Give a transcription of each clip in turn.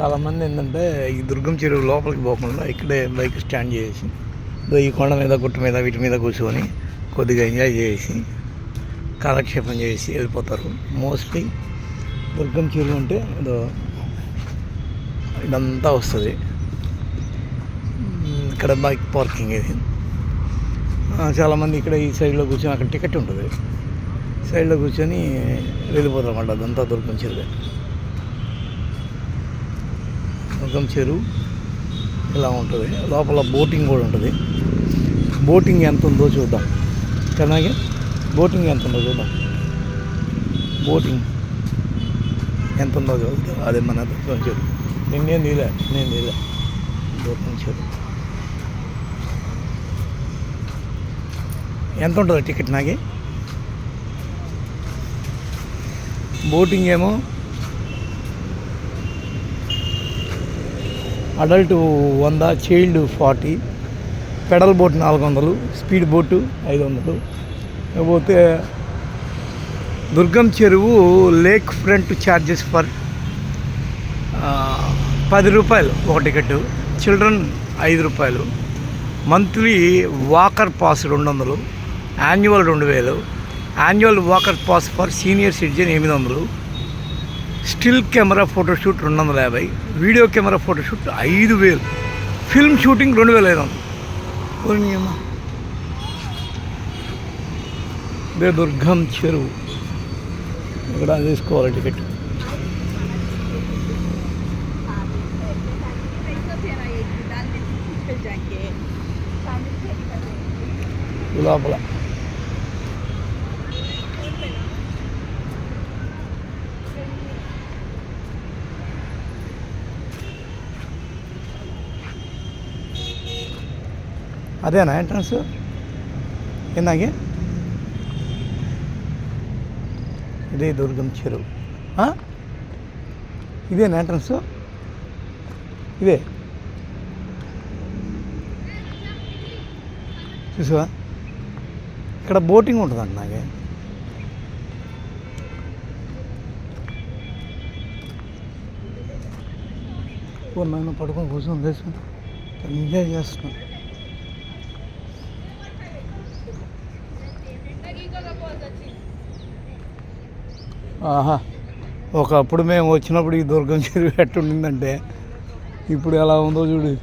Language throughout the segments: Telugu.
చాలామంది ఏంటంటే ఈ దుర్గం చెరువు లోపలికి పోకుండా ఇక్కడే బైక్ స్టాండ్ చేసి ఈ కొండ మీద గుట్ట మీద వీటి మీద కూర్చొని కొద్దిగా ఎంజాయ్ చేసి కాలక్షేపం చేసి వెళ్ళిపోతారు. మోస్ట్లీ దుర్గం చెరువు అంటే ఏదో ఇదంతా వస్తుంది. ఇక్కడ బైక్ పార్కింగ్ ఇది. చాలామంది ఇక్కడ ఈ సైడ్లో కూర్చొని అక్కడ టికెట్ ఉంటుంది. సైడ్లో కూర్చొని వెళ్ళిపోతారు అన్నమాట అదంతా దుర్గం చెరువు. దుర్గం చెరువు ఇలా ఉంటుంది. లోపల బోటింగ్ కూడా ఉంటుంది. బోటింగ్ ఎంత ఉందో చూద్దాం. కన్నాగే బోటింగ్ ఎంత ఉందో చూద్దాం. బోటింగ్ ఎంత ఉందో చూద్దాం. అదే మన దుర్గం చెరువు నిన్నేం తీలే నేను తీలే దుర్గం చెరువు ఎంత ఉంటుంది టికెట్ నాకి? బోటింగ్ ఏమో అడల్ట్ వంద చైల్డ్ ఫార్టీ పెడల్ బోట్ నాలుగు వందలు స్పీడ్ బోటు ఐదు వందలు లేకపోతే దుర్గం చెరువు లేక్ ఫ్రంట్ ఛార్జెస్ ఫర్ పది రూపాయలు ఒక టికెట్ చిల్డ్రన్ ఐదు రూపాయలు. మంత్లీ వాకర్ పాస్ రెండు వందలు యాన్యువల్ రెండు వేలు. Annual walker pass for senior citizen ఎనిమిది వందలు స్టిల్ కెమెరా ఫోటోషూట్ రెండు వందల యాభై వీడియో కెమెరా ఫోటోషూట్ ఐదు వేలు ఫిల్మ్ షూటింగ్ రెండు వేల ఐదు వందలు. ఇదే దుర్గం చెరువు. ఇక్కడ తీసుకోవాలి టికెట్. లోపల. అదేనా ఎంట్రన్స్ ఇందాకే ఇదే దుర్గం చెరువు. ఇదేనా ఎంట్రన్స్ ఇదే. చూసావా? ఇక్కడ బోటింగ్ ఉంటుందండి నాకే. ఓ నాయన పడుకొని కూర్చొని లేచి ఎంజాయ్ చేస్తున్నాను ఆహా. ఒకప్పుడు మేము వచ్చినప్పుడు ఈ దుర్గం చెరువు ఎట్టుండిందంటే ఇప్పుడు ఎలా ఉందో చూడు.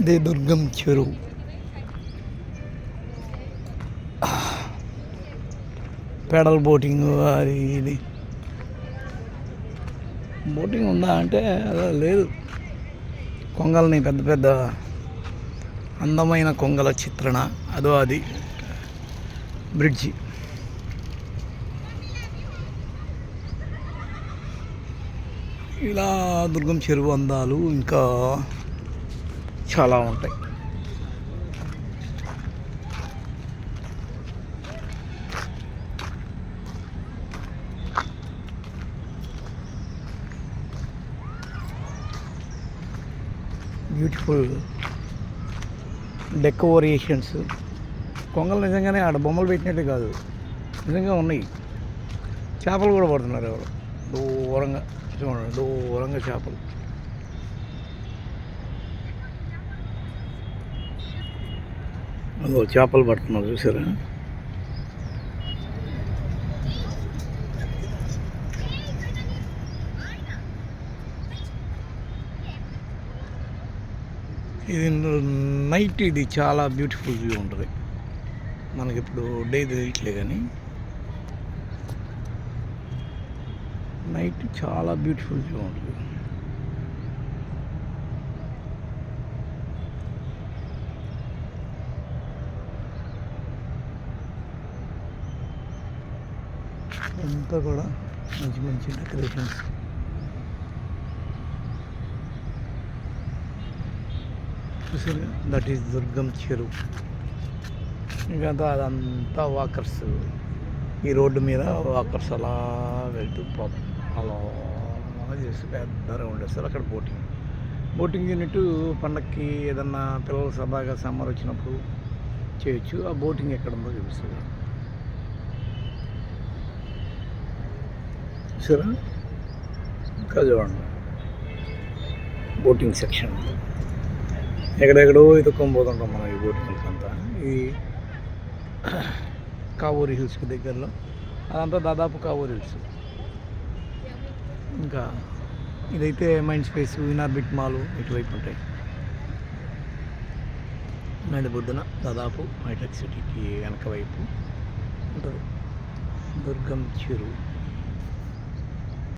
ఇది దుర్గం చెరువు. పెడల్ బోటింగ్ అది ఇది. బోటింగ్ ఉందా అంటే అలా లేదు. కొంగల్ని పెద్ద పెద్ద అందమైన కొంగల చిత్రణ అదో అది. బ్రిడ్జి. ఇలా దుర్గం చెరువు అందాలు ఇంకా చాలా ఉంటాయి. బ్యూటిఫుల్ డెకోరేషన్స్ కొంగలు నిజంగానే ఆడ బొమ్మలు పెట్టినట్టు కాదు. నిజంగా ఉన్నాయి. చేపలు కూడా పడుతున్నారు ఎవరు? దూరంగా. చూడండి దూరంగా చేపలు. అదో చేపలు పడుతున్నారు చూసారా? ఇది నైట్ ఇది చాలా బ్యూటిఫుల్ వ్యూ ఉంటుంది. మనకి ఇప్పుడు డే తెలియట్లే కానీ. నైట్ చాలా బ్యూటిఫుల్గా ఉంటుంది. అంతా కూడా మంచి మంచి డెకరేషన్స్. చూసారు దట్ ఈస్ దుర్గం చెరువు. ఇంకా అదంతా వాకర్స్ ఈ రోడ్డు మీద వాకర్స్ అలా వెళ్తూ పోతాం అలా చేసి పెద్ద రౌండ్ వేస్తారు అక్కడ బోటింగ్. బోటింగ్ యూనిట్ పండక్కి ఏదన్నా పిల్లల సభగా సమ్మర్ వచ్చినప్పుడు చేయొచ్చు. ఆ బోటింగ్ ఎక్కడ ఉందో చూపిస్తుంది చూసారా? ఇంకా చూడండి బోటింగ్ సెక్షన్. ఎక్కడెక్కడో ఇతుక్కొని పోతుంటాం మనం ఈ బోటింగ్ అంతా. ఈ కావూరి హిల్స్కి దగ్గరలో. అదంతా దాదాపు కావూరి హిల్స్. ఇంకా ఇదైతే మైండ్ స్పేస్ ఇనార్బిట్ మాలు ఇటువైపు ఉంటాయి. నడి బొద్దున దాదాపు హైటెక్ సిటీకి వెనక వైపు ఉంటుంది. దుర్గం చెరువు